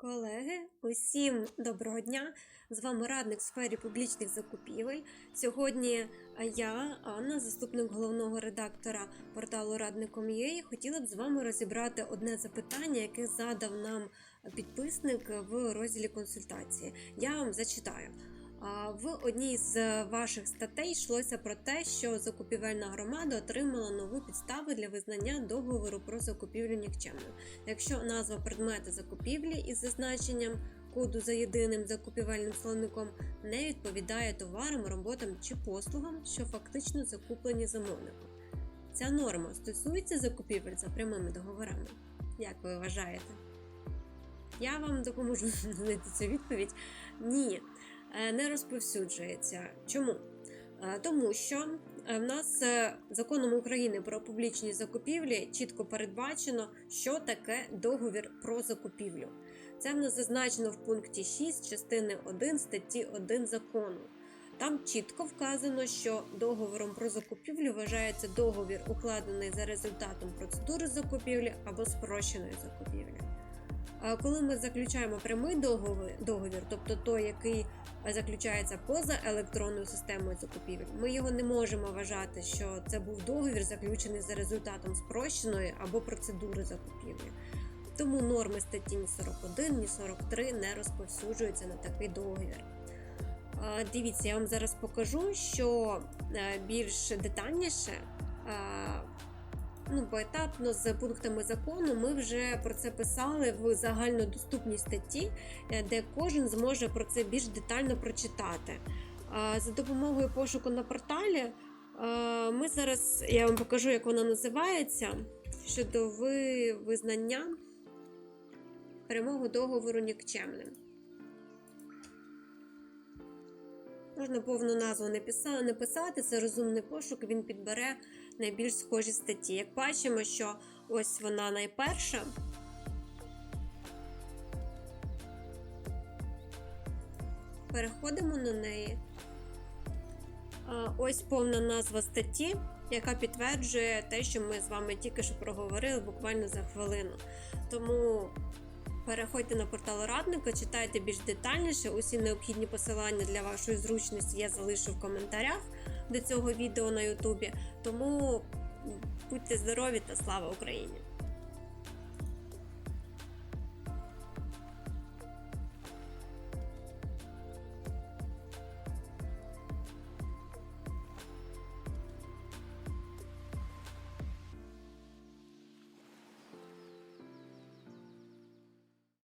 Колеги, усім доброго дня! З вами радник в сфері публічних закупівель. Сьогодні е, я, Анна, заступник головного редактора порталу Радником.ua, хотіла б з вами розібрати одне запитання, яке задав нам підписник в розділі консультації. Я вам зачитаю. В одній з ваших статей йшлося про те, що закупівельна громада отримала нову підставу для визнання договору про закупівлю нікчемною. Якщо назва предмета закупівлі із зазначенням коду за єдиним закупівельним словником не відповідає товарам, роботам чи послугам, що фактично закуплені замовником. Ця норма стосується закупівель за прямими договорами. Як ви вважаєте? Я вам допоможу знайти цю відповідь. Ні, е, не розповсюджується. Чому? Е, Тому що е, в нас е, законом України про публічні закупівлі чітко передбачено, що таке договір про закупівлю. Це в нас зазначено в пункті 6 частини 1 статті 1 закону. Там чітко вказано, що договором про закупівлю вважається договір, укладений за результатом процедури закупівлі або спрощеної закупівлі. Коли ми заключаємо прямий договір, тобто той, який заключається поза електронною системою закупівель, ми його не можемо вважати, що це був договір, заключений за результатом спрощеної або процедури закупівлі. Тому норми статті ні 41, ні 43 не розповсюджуються на такий договір. Дивіться, я вам зараз покажу, що е, більш детальніше, ну, поетапно з пунктами закону, ми вже про це писали в загальнодоступній статті, е, де кожен зможе про це більш детально прочитати. За допомогою пошуку на порталі е, ми зараз я вам покажу, як вона називається щодо визнання прямого договору нікчемним. Можна повну назву не писати, це розумний пошук, він підбере найбільш схожі статті. Як бачимо, що ось вона найперша. Переходимо на неї. Ось повна назва статті, яка підтверджує те, що ми з вами тільки що проговорили буквально за хвилину. Тому переходьте на портал радника, читайте більш детальніше. Усі необхідні посилання для вашої зручності я залишу в коментарях до цього відео на Ютубі. Тому будьте здорові та слава Україні!